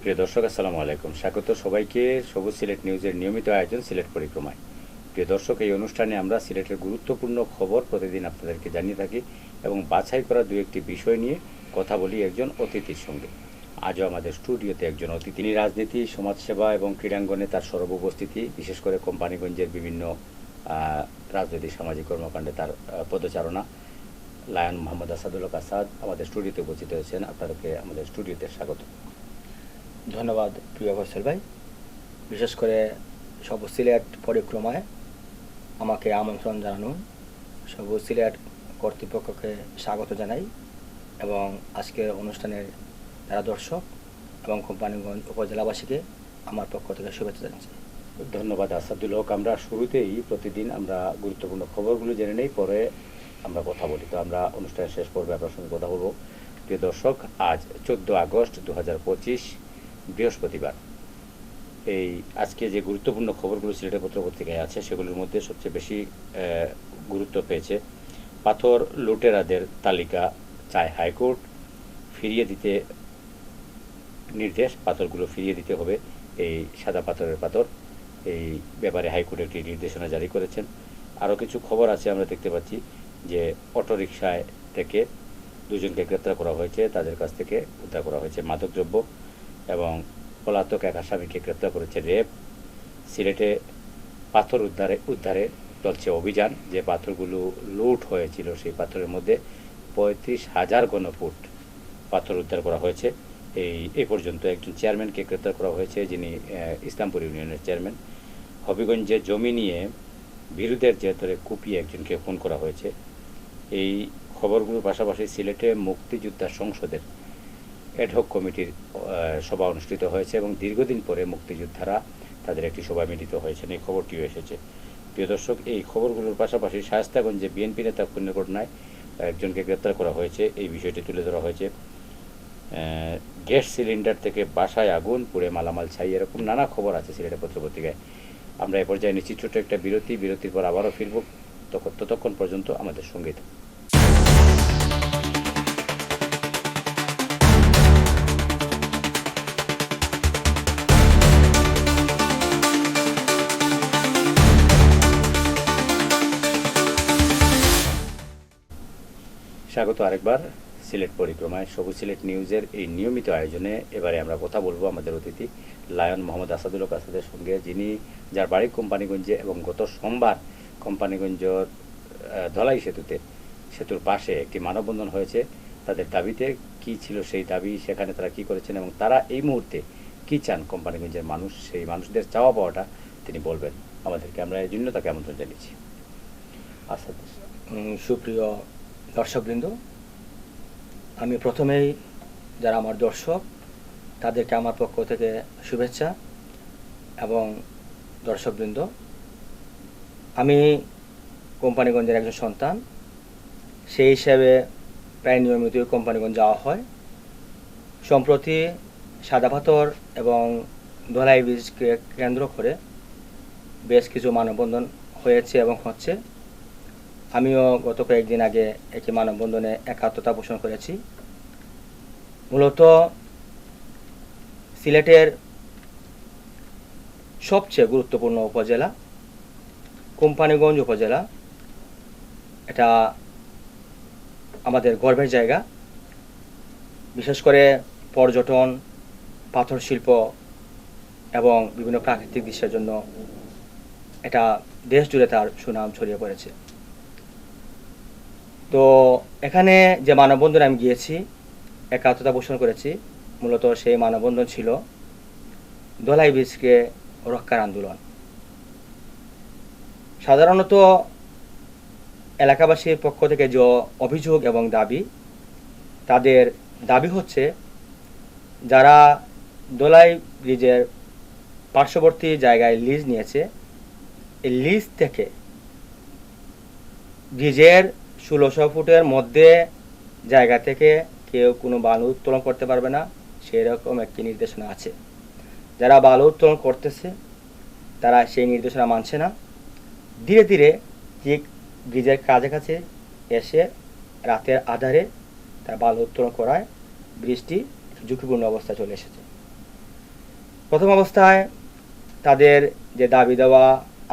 সুপ্রিয় দর্শক, আসসালামু আলাইকুম। স্বাগত সবাইকে সবুজ সিলেট নিউজের নিয়মিত আয়োজন সিলেট পরিক্রমায়। প্রিয় দর্শক, এই অনুষ্ঠানে আমরা সিলেটের গুরুত্বপূর্ণ খবর প্রতিদিন আপনাদেরকে জানিয়ে থাকি এবং বাছাই করা দু একটি বিষয় নিয়ে কথা বলি একজন অতিথির সঙ্গে। আজও আমাদের স্টুডিওতে একজন অতিথি। তিনি রাজনীতি, সমাজসেবা এবং ক্রীড়াঙ্গনে তার সর্ব উপস্থিতি বিশেষ করে কোম্পানিগঞ্জের বিভিন্ন রাজনৈতিক সামাজিক কর্মকাণ্ডে তার পদচারণা। লায়ন মোহাম্মদ আসাদুল হক আসাদ আমাদের স্টুডিওতে উপস্থিত হয়েছেন। আপনাদেরকে আমাদের স্টুডিওতে স্বাগত। ধন্যবাদ, প্রিয় ফসল ভাই। বিশেষ করে সবুজ সিলেট পরিক্রমায় আমাকে আমন্ত্রণ জানানো সবুজ সিলেট কর্তৃপক্ষকে স্বাগত জানাই এবং আজকের অনুষ্ঠানের যারা দর্শক এবং কোম্পানিগঞ্জ উপজেলাবাসীকে আমার পক্ষ থেকে শুভেচ্ছা জানাচ্ছি। ধন্যবাদ আসাদুল হক। আমরা শুরুতেই প্রতিদিন আমরা গুরুত্বপূর্ণ খবরগুলো জেনে নেই, পরে আমরা কথা বলি। তো আমরা অনুষ্ঠানের শেষ পর্বে আপনার সঙ্গে কথা বলব। প্রিয় দর্শক, আজ চোদ্দ আগস্ট দু হাজার পঁচিশ বৃহস্পতিবার। এই আজকে যে গুরুত্বপূর্ণ খবরগুলো সিলেটের পত্র পত্রিকায় আছে, সেগুলোর মধ্যে সবচেয়ে বেশি গুরুত্ব পেয়েছে পাথর লুটেরাদের তালিকা, চায় হাইকোর্ট ফিরিয়ে দিতে নির্দেশ, পাথরগুলো ফিরিয়ে দিতে হবে এই সাদা পাথরের পাথর। এই ব্যাপারে হাইকোর্ট একটি নির্দেশনা জারি করেছেন। আরও কিছু খবর আছে আমরা দেখতে পাচ্ছি যে অটোরিকশায় থেকে দুজনকে গ্রেপ্তার করা হয়েছে, তাদের কাছ থেকে উদ্ধার করা হয়েছে মাদকদ্রব্য। এবং পলাতক এক আসামিকে গ্রেপ্তার করেছে রেপ। সিলেটে পাথর উদ্ধারে উদ্ধারে চলছে অভিযান। যে পাথরগুলো লুট হয়েছিল, সেই পাথরের মধ্যে পঁয়ত্রিশ হাজার ঘনফুট পাথর উদ্ধার করা হয়েছে। এই, এ পর্যন্ত একজন চেয়ারম্যানকে গ্রেপ্তার করা হয়েছে, যিনি ইসলামপুর ইউনিয়নের চেয়ারম্যান। হবিগঞ্জে জমি নিয়ে বিরোধের জেতরে কুপিয়ে একজনকে খুন করা হয়েছে। এই খবরগুলোর পাশাপাশি সিলেটে মুক্তিযোদ্ধা সংসদের অ্যাডহক কমিটির সভা অনুষ্ঠিত হয়েছে এবং দীর্ঘদিন পরে মুক্তিযোদ্ধারা তাদের একটি সভা মিলিত হয়েছেন এই খবরটিও এসেছে। প্রিয় দর্শক, এই খবরগুলোর পাশাপাশি শায়স্তাগঞ্জে বিএনপি নেতা খুনের ঘটনায় একজনকে গ্রেপ্তার করা হয়েছে। এই বিষয়টি তুলে ধরা হয়েছে। গ্যাস সিলিন্ডার থেকে বাসায় আগুন, পুড়ে মালামাল ছাই, এরকম নানা খবর আছে সিলেটের পত্রপত্রিকায়। আমরা এ পর্যায়ে নিচ্ছি ছোট্ট একটা বিরতি। বিরতির পর আবারও ফিরব। তখন ততক্ষণ পর্যন্ত আমাদের সংগীত স্বাগত আরেকবার। সিলেট পরিক্রমায় সবুজ সিলেট নিউজের এই নিয়মিত আয়োজনে এবারে আমরা কথা বলব আমাদের অতিথি লায়ন মোহাম্মদ আসাদুল হক আসাদের সঙ্গে, যিনি যার বাড়ি কোম্পানিগঞ্জে এবং গত সোমবার কোম্পানিগঞ্জর ধলাই সেতুতে, সেতুর পাশে একটি মানববন্ধন হয়েছে। তাদের দাবিতে কি ছিল সেই দাবি, সেখানে তারা কি করেছেন এবং তারা এই মুহূর্তে কি চান কোম্পানিগঞ্জের মানুষ, সেই মানুষদের চাওয়া পাওয়াটা তিনি বলবেন। আমাদেরকে আমরা এই জন্য তাকে আমন্ত্রণ জানিয়েছি? আসাদ। সুপ্রিয় দর্শকবৃন্দ, আমি প্রথমেই যারা আমার দর্শক, তাদেরকে আমার পক্ষ থেকে শুভেচ্ছা এবং দর্শকবৃন্দ, আমি কোম্পানিগঞ্জের একজন সন্তান। সেই হিসাবে প্রায় নিয়মিত কোম্পানিগঞ্জ যাওয়া হয়। সম্প্রতি সাদা পাথর এবং ধলাই বীজকে কেন্দ্র করে বেশ কিছু মানববন্ধন হয়েছে এবং হচ্ছে। আমিও গত কয়েকদিন আগে একটি মানববন্ধনে একাত্মতা পোষণ করেছি। মূলত সিলেটের সবচেয়ে গুরুত্বপূর্ণ উপজেলা, কোম্পানিগঞ্জ উপজেলা। এটা আমাদের গর্বের জায়গা। বিশেষ করে পর্যটন, পাথর শিল্প এবং বিভিন্ন প্রাকৃতিক দৃশ্যের জন্য এটা দেশ জুড়ে তার সুনাম ছড়িয়ে পড়েছে। তো এখানে যে মানববন্ধনে আমি গিয়েছি, একাত্মতা পোষণ করেছি, মূলত সেই মানববন্ধন ছিল দোলাই বীজকে রক্ষার আন্দোলন। সাধারণত এলাকাবাসীর পক্ষ থেকে যে অভিযোগ এবং দাবি, তাদের দাবি হচ্ছে যারা দোলাই ব্রিজের পার্শ্ববর্তী জায়গায় লিজ নিয়েছে, এই লিজ থেকে ব্রিজের ষোলোশো ফুটের মধ্যে জায়গা থেকে কেউ কোনো বালু উত্তোলন করতে পারবে না, সেরকম একটি নির্দেশনা আছে। যারা বালু উত্তোলন করতেছে, তারা সেই নির্দেশনা মানছে না। ধীরে ধীরে ঠিক ব্রিজের কাছাকাছি এসে রাতের আধারে তার বালু উত্তোলন করায় ব্রিজটি ঝুঁকিপূর্ণ অবস্থায় চলে এসেছে। প্রথম অবস্থায় তাদের যে দাবি দেওয়া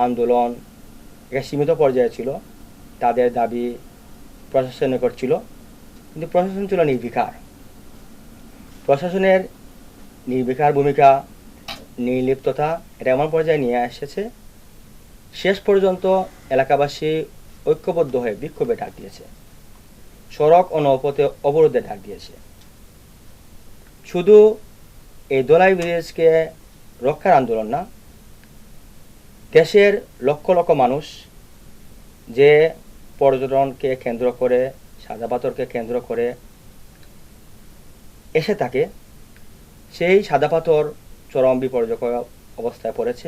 আন্দোলন, এটা সীমিত পর্যায়ে ছিল। তাদের দাবি প্রশাসনের নিকট ছিল, কিন্তু প্রশাসন ছিল নির্বিকার। প্রশাসনের নির্বিকার ভূমিকা, নির্লিপ্ততা এটা এমন পর্যায়ে নিয়ে এসেছে, শেষ পর্যন্ত এলাকাবাসী ঐক্যবদ্ধ হয়ে বিক্ষোভে ডাক দিয়েছে। সড়ক ও নৌপথে অবরোধে ডাক দিয়েছে। শুধু এই দোলাই ব্রিজকে রক্ষার আন্দোলন না, দেশের লক্ষ লক্ষ মানুষ যে পর্যটনকে কেন্দ্র করে সাদা পাথরকে কেন্দ্র করে এসে থাকে। সেই সাদা পাথর চরম বিপর্যয় অবস্থায় পড়েছে।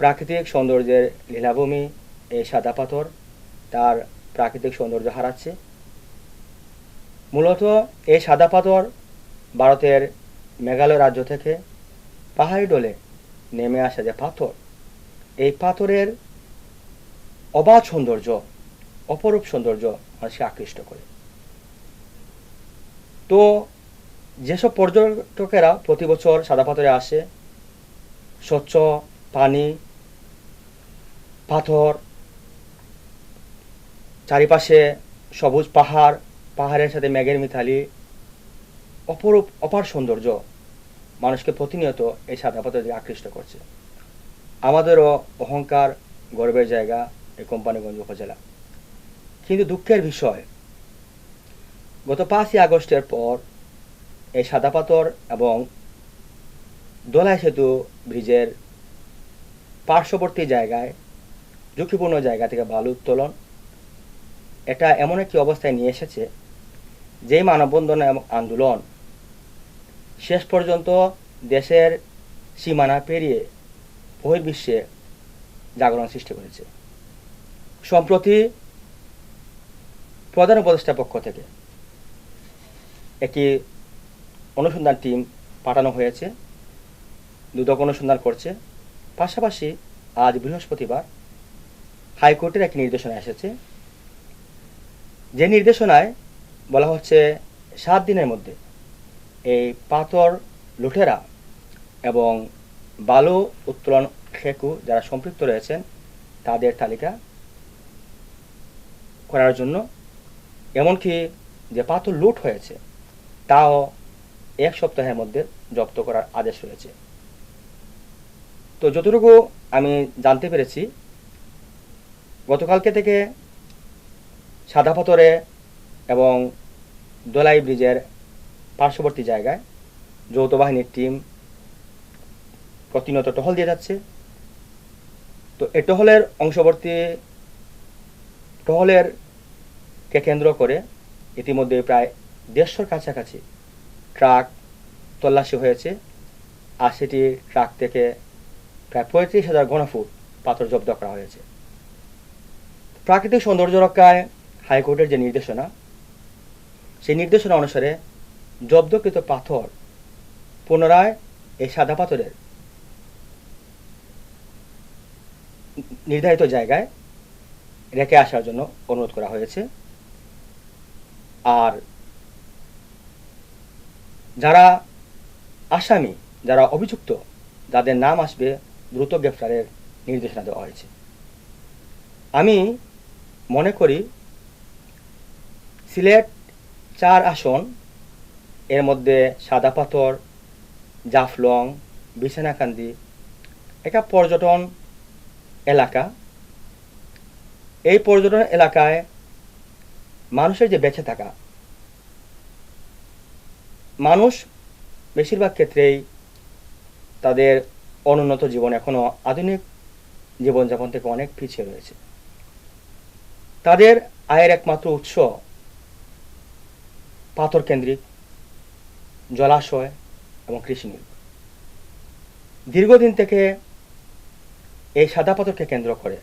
প্রাকৃতিক সৌন্দর্যের লীলাভূমি এই সাদা পাথর তার প্রাকৃতিক সৌন্দর্য হারাচ্ছে। মূলত এই সাদা পাথর ভারতের মেঘালয় রাজ্য থেকে পাহাড়ি ডলে নেমে আসা যে পাথর। এই পাথরের অবাধ সৌন্দর্য অপরূপ সৌন্দর্য মানুষকে আকৃষ্ট করে। তো যেসব পর্যটকেরা প্রতি বছর সাদা পাথরে আসে, স্বচ্ছ পানি, পাথর, চারিপাশে সবুজ পাহাড়, পাহাড়ের সাথে মেঘের মিথালি অপরূপ, অপার সৌন্দর্য মানুষকে প্রতিনিয়ত এই সাদা পাথর দিকে আকৃষ্ট করছে। আমাদেরও অহংকার, গর্বের জায়গা এই কোম্পানিগঞ্জ উপজেলা। কিন্তু দুঃখের বিষয়। গত পাঁচই আগস্টের পর এই সাদা পাথর এবং দোলাই সেতু ব্রিজের পার্শ্ববর্তী জায়গায়, ঝুঁকিপূর্ণ জায়গা থেকে বালু উত্তোলন, এটা এমন একটি অবস্থায় নিয়ে এসেছে যেই মানববন্ধন এবং আন্দোলন শেষ পর্যন্ত দেশের সীমানা পেরিয়ে বহির্বিশ্বে জাগরণ সৃষ্টি করেছে। সম্প্রতি প্রধান উপদেষ্টার পক্ষ থেকে একটি অনুসন্ধান টিম পাঠানো হয়েছে, দুদক অনুসন্ধান করছে। পাশাপাশি আজ বৃহস্পতিবার হাইকোর্টের একটি নির্দেশনা এসেছে। যে নির্দেশনায় বলা হচ্ছে সাত দিনের মধ্যে এই পাথর লুটেরা এবং বালু উত্তোলন খেকু যারা সম্পৃক্ত রয়েছেন, তাদের তালিকা করার জন্য এমনকি যে পাথর লুট হয়েছে, তাও এক সপ্তাহের মধ্যে জব্দ করার আদেশ রয়েছে। তো যতটুকু আমি জানতে পেরেছি, গতকালকে থেকে সাদা পাথরে এবং দোলাই ব্রিজের পার্শ্ববর্তী জায়গায় যৌথ বাহিনীর টিম প্রতিনিয়ত টহল দিয়ে যাচ্ছে। তো এ টহলের অংশবর্তী টহলের কে কেন্দ্র করে ইতিমধ্যে প্রায় দেড়শোর কাছাকাছি ট্রাক তল্লাশি হয়েছে, আর সেটি ট্রাক থেকে প্রায় পঁয়ত্রিশ হাজার ঘনফুট পাথর জব্দ করা হয়েছে। প্রাকৃতিক সৌন্দর্য রক্ষায় হাইকোর্টের যে নির্দেশনা, সেই নির্দেশনা অনুসারে জব্দকৃত পাথর পুনরায় এই সাদা পাথরের নির্ধারিত জায়গায় রেখে আসার জন্য অনুরোধ করা হয়েছে। আর যারা আসামি, যারা অভিযুক্ত, যাদের নাম আসবে দ্রুত গ্রেফতারের নির্দেশনা দেওয়া হয়েছে। আমি মনে করি সিলেট চার আসন, এর মধ্যে সাদা পাথর, জাফলং, বিছানাকান্দি, একটা পর্যটন এলাকা। এই পর্যটন এলাকায় মানুষের যে বেঁচে থাকা, মানুষ বেশিরভাগ ক্ষেত্রেই তাদের অনুন্নত জীবন এখনও আধুনিক জীবনযাপন থেকে অনেক পিছিয়ে রয়েছে। তাদের আয়ের একমাত্র উৎস পাথর কেন্দ্রিক জলাশয় এবং কৃষি নির্ভর। দীর্ঘদিন থেকে এই সাদা পাথরকে কেন্দ্র করে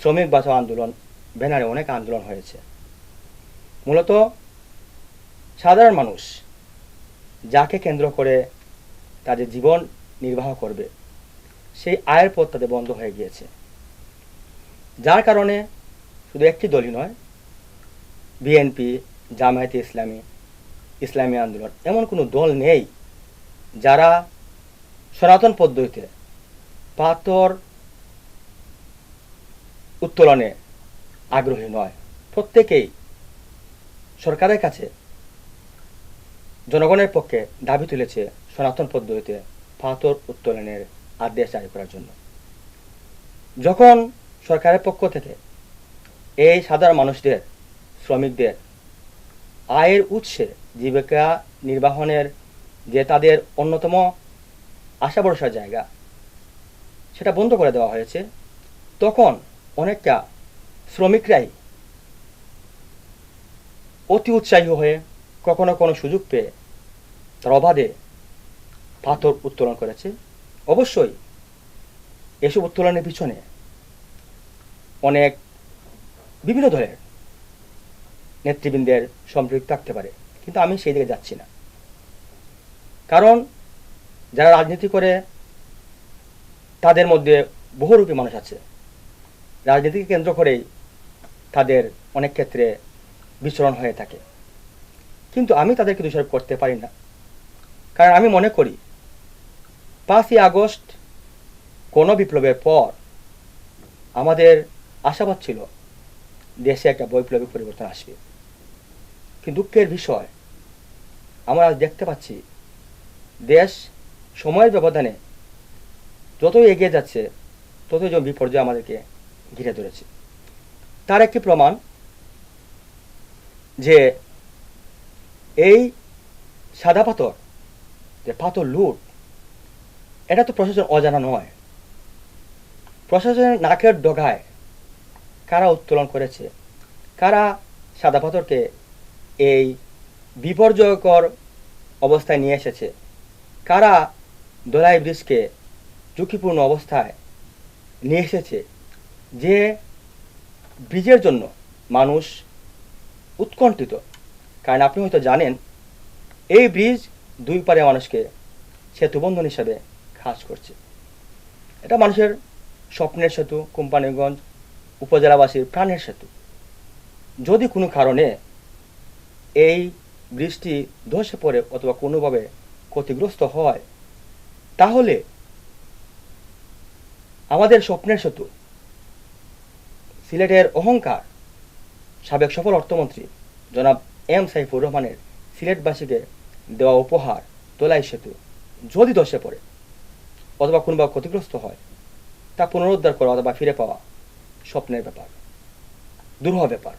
শ্রমিক বাঁচাও আন্দোলন ব্যানারে অনেক আন্দোলন হয়েছে। মূলত সাধারণ মানুষ যাকে কেন্দ্র করে তাদের জীবন নির্বাহ করবে, সেই আয়ের পথ তাদের বন্ধ হয়ে গিয়েছে। যার কারণে শুধু একটি দলই নয়, বিএনপি, জামায়াতে ইসলামী ইসলামী আন্দোলন, এমন কোনো দল নেই যারা সনাতন পদ্ধতিতে পাথর উত্তোলনে আগ্রহী নয়। প্রত্যেকেই সরকারের কাছে, জনগণের পক্ষে দাবি তুলেছে সনাতন পদ্ধতিতে পাথর উত্তোলনের আদেশ জারি করার জন্য। যখন সরকারের পক্ষ থেকে এই সাধারণ মানুষদের, শ্রমিকদের আয়ের উৎসে জীবিকা নির্বাহনের যে তাদের অন্যতম আশা ভরসার জায়গা, সেটা বন্ধ করে দেওয়া হয়েছে, তখন অনেকটা শ্রমিকরাই অতি উৎসাহী হয়ে কখনো কোনো সুযোগ পেয়ে তার অবাধে পাথর উত্তোলন করেছে। অবশ্যই এসব উত্তোলনের পিছনে অনেক বিভিন্ন দলের নেতৃবৃন্দের সম্পৃক্ত থাকতে পারে, কিন্তু আমি সেই দিকে যাচ্ছি না। কারণ যারা রাজনীতি করে, তাদের মধ্যে বহুরূপী মানুষ আছে। রাজনীতিকে কেন্দ্র করেই তাদের অনেক ক্ষেত্রে বিচরণ হয়ে থাকে। কিন্তু আমি তাদেরকে দোষারোপ করতে পারি না। কারণ আমি মনে করি, পাঁচই আগস্ট কোনো বিপ্লবের পর আমাদের আশাবাদ ছিল দেশে একটা বৈপ্লবিক পরিবর্তন আসবে। কিন্তু দুঃখের বিষয়, আমরা আজ দেখতে পাচ্ছি দেশ সময়ের ব্যবধানে যতই এগিয়ে যাচ্ছে, ততই যেন বিপর্যয় আমাদেরকে ঘিরে ধরেছে। তার একটি প্রমাণ যে এই সাদা পাথর, যে পাথর লুট, এটা তো প্রশাসন অজানা নয়। প্রশাসনের নাকের ডগায় কারা উত্তোলন করেছে? কারা সাদা পাথরকে এই বিপর্যয়কর অবস্থায় নিয়ে এসেছে? কারা দোলাই ব্রিজকে ঝুঁকিপূর্ণ অবস্থায় নিয়ে এসেছে? যে ব্রিজের জন্য মানুষ উৎকণ্ঠিত। কারণ আপনি হয়তো জানেন, এই ব্রিজ দুই পারে মানুষকে সেতুবন্ধন হিসাবে কাজ করছে। এটা মানুষের স্বপ্নের সেতু, কোম্পানিগঞ্জ উপজেলাবাসীর প্রাণের সেতু। যদি কোনো কারণে এই বৃষ্টি ধসে পড়ে অথবা কোনোভাবে ক্ষতিগ্রস্ত হয়, তাহলে আমাদের স্বপ্নের সেতু সিলেটের অহংকার। সাবেক সফল অর্থমন্ত্রী জনাব এম সাইফুর রহমানের সিলেটবাসীকে দেওয়া উপহার তোলাই সেতু যদি ধসে পড়ে অথবা কোনোভাবে ক্ষতিগ্রস্ত হয় তা পুনরুদ্ধার করা অথবা ফিরে পাওয়া স্বপ্নের ব্যাপার দুরূহ ব্যাপার।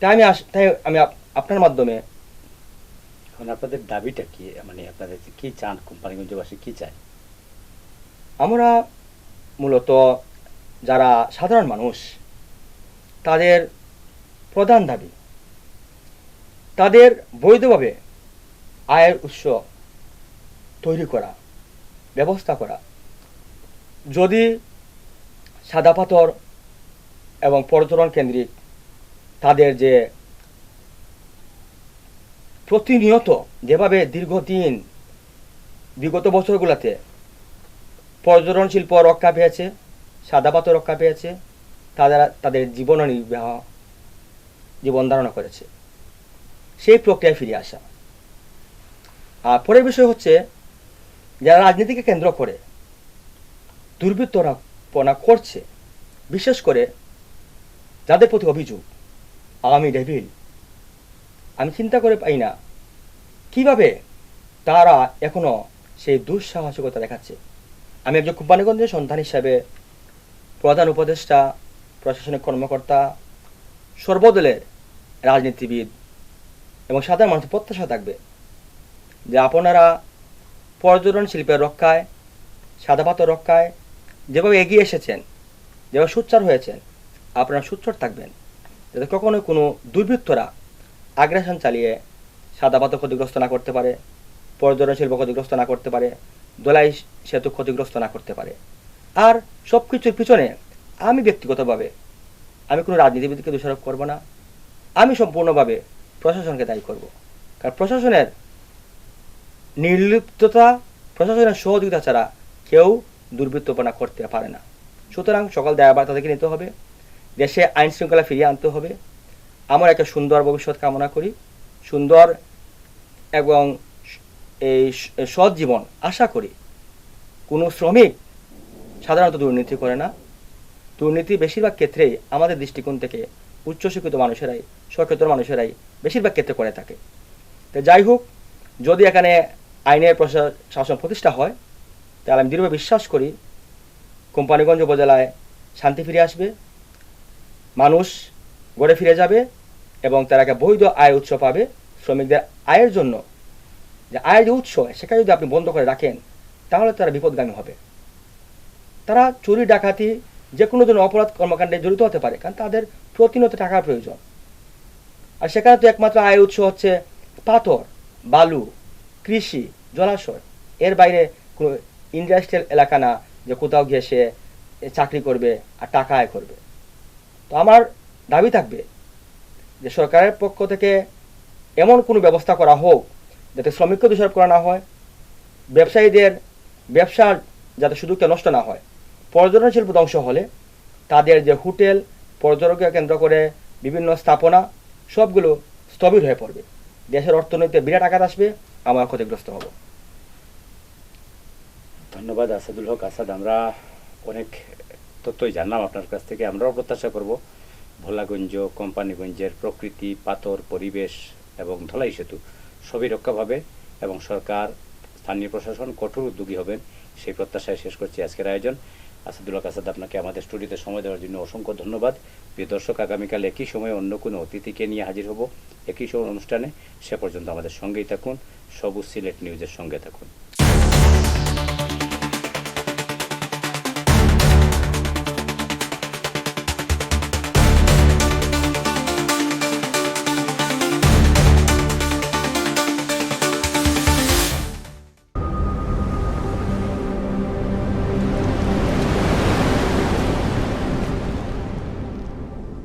তাই আমি আস তাই আমি আপনার মাধ্যমে এখন আপনাদের দাবিটা কি? মানে আপনাদের কি চান কোম্পানিগঞ্জবাসী কি চায়? আমরা মূলত যারা সাধারণ মানুষ, তাদের প্রধান দাবি, তাদের বৈধভাবে আয়ের উৎস তৈরি করা, ব্যবস্থা করা। যদি সাদা পাথর এবং পর্যটন কেন্দ্রিক তাদের যে প্রতিনিয়ত যেভাবে দীর্ঘদিন, বিগত বছরগুলোতে পর্যটন শিল্প রক্ষা পেয়েছে সাদা রক্ষা পেয়েছে তারা তাদের জীবন নির্বাহ জীবন ধারণা করেছে। সেই প্রক্রিয়ায় ফিরে আসা। আর পরের বিষয় হচ্ছে, যারা রাজনীতিকে কেন্দ্র করে দুর্বৃত্তরাপনা করছে, বিশেষ করে যাদের প্রতি অভিযোগ, আওয়ামী ডেভিল আমি চিন্তা করে পাই না কীভাবে তারা এখনও সেই দুঃসাহসিকতা দেখাচ্ছে। আমি একজন কোম্পানিগঞ্জের সন্তান হিসাবে প্রধান উপদেষ্টা, প্রশাসনিক কর্মকর্তা, সর্বদলের রাজনীতিবিদ এবং সাধারণ মানুষের প্রত্যাশা থাকবে যে আপনারা পর্যটন শিল্পের রক্ষায়, সাদা পাথর রক্ষায় যেভাবে এগিয়ে এসেছেন, যেভাবে সুচ্চার হয়েছেন, আপনারা সুচ্চর থাকবেন। যাতে কখনোই কোনো দুর্বৃত্তরা আগ্রাসন চালিয়ে সাদা পাথর ক্ষতিগ্রস্ত না করতে পারে, পর্যটন শিল্প ক্ষতিগ্রস্ত না করতে পারে, দোলাই সেতু ক্ষতিগ্রস্ত না করতে পারে। আর সব কিছুর পিছনে আমি ব্যক্তিগতভাবে, আমি কোনো রাজনীতিবিদকে দোষারোপ করব না। আমি সম্পূর্ণভাবে প্রশাসনকে দায়ী করব। কারণ প্রশাসনের নির্লিপ্ততা, প্রশাসনের সহযোগিতা ছাড়া কেউ দুর্বৃত্তপনা করতে পারে না। সুতরাং সকল দায়ভার তাদেরকে নিতে হবে। দেশে আইন শৃঙ্খলা ফিরিয়ে আনতে হবে। আমার একটা সুন্দর ভবিষ্যৎ কামনা করি। সুন্দর এবং এই সৎ জীবন আশা করি। কোনো শ্রমিক সাধারণত দুর্নীতি করে না। দুর্নীতি বেশিরভাগ ক্ষেত্রেই আমাদের দৃষ্টিকোণ থেকে উচ্চশিক্ষিত মানুষেরাই সচেতন মানুষেরাই বেশিরভাগ ক্ষেত্রে করে থাকে। তো যাই হোক, যদি এখানে আইনের শাসন প্রতিষ্ঠা হয়, তাহলে আমি দৃঢ় বিশ্বাস করি কোম্পানিগঞ্জ উপজেলায় শান্তি ফিরে আসবে, মানুষ গড়ে ফিরে যাবে এবং তারা একটা বৈধ আয় উৎস পাবে শ্রমিকদের আয়ের জন্য। যে আয়ের যে উৎস সেটা যদি আপনি বন্ধ করে রাখেন, তাহলে তারা বিপদগামী হবে। তারা চুরি, ডাকাতি যে কোনো ধরনের অপরাধ কর্মকাণ্ডে জড়িত হতে পারে, কারণ তাদের প্রতিনিয়ত টাকার প্রয়োজন। আর সেখানে তো একমাত্র আয় উৎস হচ্ছে পাথর, বালু, কৃষি, জলাশয়। এর বাইরে কোনো ইন্ডাস্ট্রিয়াল এলাকা না যে কোথাও গিয়ে সে চাকরি করবে আর টাকা আয় করবে। তো আমার দাবি থাকবে যে সরকারের পক্ষ থেকে এমন কোনো ব্যবস্থা করা হোক যাতে শ্রমিককে দোষারোপ করা না হয়, ব্যবসায়ীদের ব্যবসার যাতে সুযোগটা নষ্ট না হয়। পর্যটন শিল্প ধ্বংস হলে তাদের যে হোটেল, পর্যটককে কেন্দ্র করে বিভিন্ন স্থাপনা, সবগুলো স্থবির হয়ে পড়বে। দেশের অর্থনীতিতে বিরাট আঘাত আসবে, আমরা ক্ষতিগ্রস্ত হব। ধন্যবাদ আসাদুল হক। আসাদ, আমরা অনেক তথ্যই জানলাম আপনার কাছ থেকে। আমরাও প্রত্যাশা করব ভোলাগঞ্জ, কোম্পানিগঞ্জের প্রকৃতি, পাথর, পরিবেশ এবং ধলাই সেতু সবই রক্ষা পাবে এবং সরকার, স্থানীয় প্রশাসন কঠোর উদ্যোগী হবেন। সেই প্রত্যাশায় শেষ করছি আজকের আয়োজন। আসাদুল কাসাদ আপনাকে আমাদের স্টুডিওতে সময় দেওয়ার জন্য অসংখ্য ধন্যবাদ। প্রিয় দর্শক, আগামীকাল একই সময়ে অন্য কোনো অতিথিকে নিয়ে হাজির হব। একই সময় অনুষ্ঠানে সে পর্যন্ত আমাদের সঙ্গেই থাকুন। সবুজ সিলেট নিউজের সঙ্গে থাকুন।